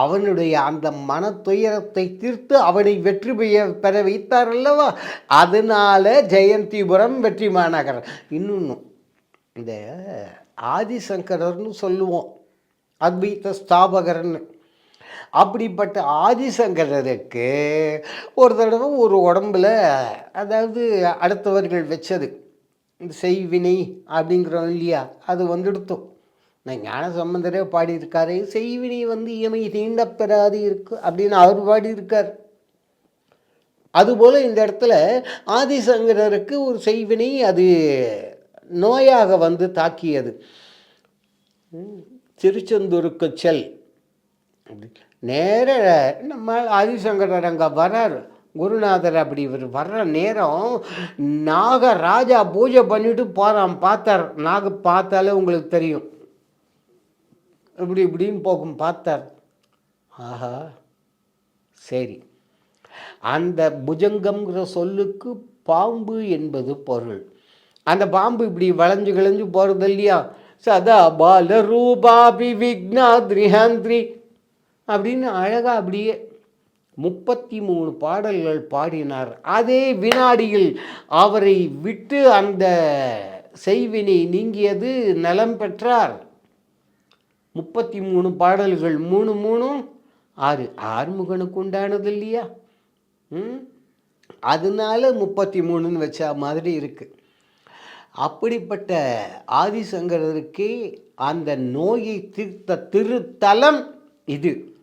அவனுடைய அந்த மன துயரத்தை தீர்த்து அவனை வெற்றி பெய்ய பெற வைத்தார் அல்லவா அதனால ஜெயந்திபுரம் வெற்றி மாநகரம். இன்னொன்று இந்த ஆதிசங்கரர்னு சொல்லுவோம் அத்வைத்த ஸ்தாபகர்னு. அப்படிப்பட்ட ஆதிசங்கரருக்கு ஒரு தடவை ஒரு உடம்புல அதாவது அடுத்தவர்கள் வச்சது இந்த செய்வினை அப்படிங்கிறோம் இல்லையா? அது வந்துடுத்தோம். நான் ஞான சம்பந்தரே பாடியிருக்காரு செய்வினை வந்து இயமை தீண்ட பெறாது இருக்கு அப்படின்னு அவர் பாடியிருக்கார். அதுபோல் இந்த இடத்துல ஆதிசங்கரருக்கு ஒரு செய்வினை அது நோயாக வந்து தாக்கியது. திருச்செந்தூருக்கு செல். நேர நம்ம ஆதிசங்கரர் அங்கே வர்றார் குருநாதர் அப்படி இவர் வர்ற நேரம் நாக ராஜா பூஜை பண்ணிட்டு போகிறான் பார்த்தார். நாக பார்த்தாலே உங்களுக்கு தெரியும். இப்படி இப்படின்னு போகும் பார்த்தார். ஆஹா சரி. அந்த புஜங்கம்ங்கிற சொல்லுக்கு பாம்பு என்பது பொருள். அந்த பாம்பு இப்படி வளைஞ்சு கிளைஞ்சு போகிறது இல்லையா? சதா பால ரூபாபி விக்னாத்ரிஹாந்திரி அப்படின்னு அழகா அப்படியே முப்பத்தி மூணு பாடல்கள் பாடினார். அதே வினாடியில் அவரை விட்டு அந்த செய்வினை நீங்கியது நலம் பெற்றார். முப்பத்தி மூணு பாடல்கள் மூணு மூணும் ஆறு. ஆறுமுகனுக்கு உண்டானது இல்லையா? ம்? அதனால முப்பத்தி மூணுன்னு வச்ச மாதிரி இருக்குது அப்படிப்பட்ட ஆதிசங்கரருக்கு அந்த நோயை தீர்த்த திருத்தலம் இது.